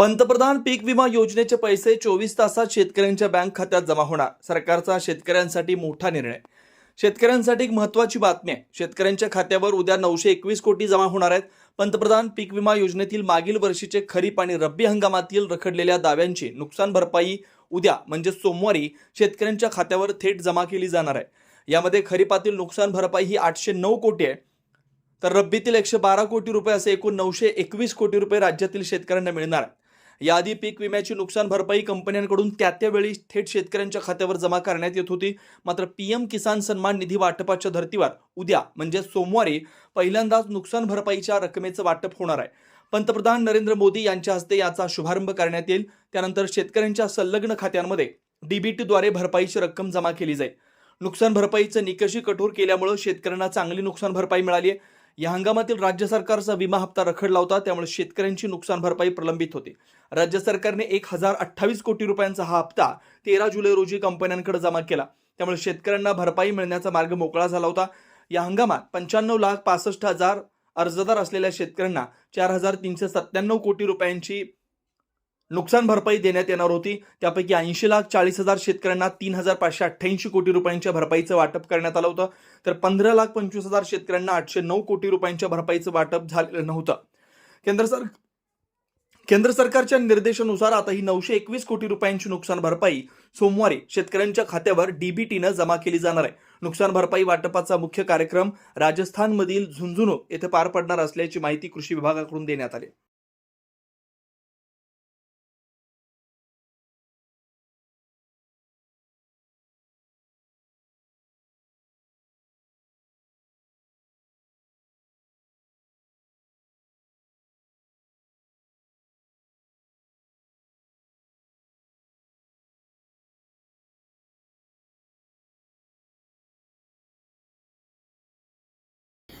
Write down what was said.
पंतप्रधान पीक विमा योजनेचे पैसे चोवीस तासात शेतकऱ्यांच्या बँक खात्यात जमा होणार. सरकारचा शेतकऱ्यांसाठी मोठा निर्णय. शेतकऱ्यांसाठी एक महत्वाची बातमी आहे. शेतकऱ्यांच्या खात्यावर उद्या नऊशे एकवीस कोटी जमा होणार आहेत. पंतप्रधान पीक विमा योजनेतील मागील वर्षीचे खरीप आणि रब्बी हंगामातील रखडलेल्या दाव्यांची नुकसान भरपाई उद्या म्हणजे सोमवारी शेतकऱ्यांच्या खात्यावर थेट जमा केली जाणार आहे. यामध्ये खरीपातील नुकसान भरपाई ही आठशे नऊ कोटी आहे. तर रब्बीतील एकशे बारा कोटी रुपये असे एकूण नऊशे एकवीस कोटी रुपये राज्यातील शेतकऱ्यांना मिळणार आहे. याआधी पीक विम्याची नुकसान भरपाई कंपन्यांकडून त्या त्यावेळी थेट शेतकऱ्यांच्या खात्यावर जमा करण्यात येत होती. मात्र पीएम किसान सन्मान निधी वाटपाच्या धर्तीवर उद्या म्हणजे सोमवारी पहिल्यांदाच नुकसान भरपाईच्या रकमेचं वाटप होणार आहे. पंतप्रधान नरेंद्र मोदी यांच्या हस्ते याचा शुभारंभ करण्यात येईल. त्यानंतर शेतकऱ्यांच्या संलग्न खात्यांमध्ये डीबीटीद्वारे भरपाईची रक्कम जमा केली जाईल. नुकसान भरपाईचं निकषी कठोर केल्यामुळे शेतकऱ्यांना चांगली नुकसान भरपाई मिळाली आहे. या हंगामातील राज्य सरकारचा विमा हप्ता रखडला होता त्यामुळे शेतकऱ्यांची नुकसान भरपाई प्रलंबित होती. राज्य सरकारने एक हजार अठ्ठावीस कोटी रुपयांचा हा हप्ता तेरा जुलै रोजी कंपन्यांकडे जमा केला. त्यामुळे शेतकऱ्यांना भरपाई मिळण्याचा मार्ग मोकळा झाला होता. या हंगामात पंच्याण्णव लाख पासष्ट हजार अर्जदार असलेल्या शेतकऱ्यांना चार हजार तीनशे सत्त्याण्णव कोटी रुपयांची नुकसान भरपाई देण्यात येणार होती. त्यापैकी ऐंशी लाख चाळीस हजार शेतकऱ्यांना तीन हजार पाचशे अठ्ठ्याऐंशी कोटी रुपयांच्या भरपाईचं वाटप करण्यात आलं होतं. तर पंधरा लाख पंचवीस हजार शेतकऱ्यांना आठशे नऊ कोटी रुपयांच्या भरपाईचं वाटप झालेलं नव्हतं. केंद्र सर केंद्र सरकारच्या निर्देशानुसार आता ही नऊशे एकवीस कोटी रुपयांची नुकसान भरपाई सोमवारी शेतकऱ्यांच्या खात्यावर डीबीटीनं जमा केली जाणार आहे. नुकसान भरपाई वाटपाचा मुख्य कार्यक्रम राजस्थानमधील झुंझुनू येथे पार पडणार असल्याची माहिती कृषी विभागाकडून देण्यात आली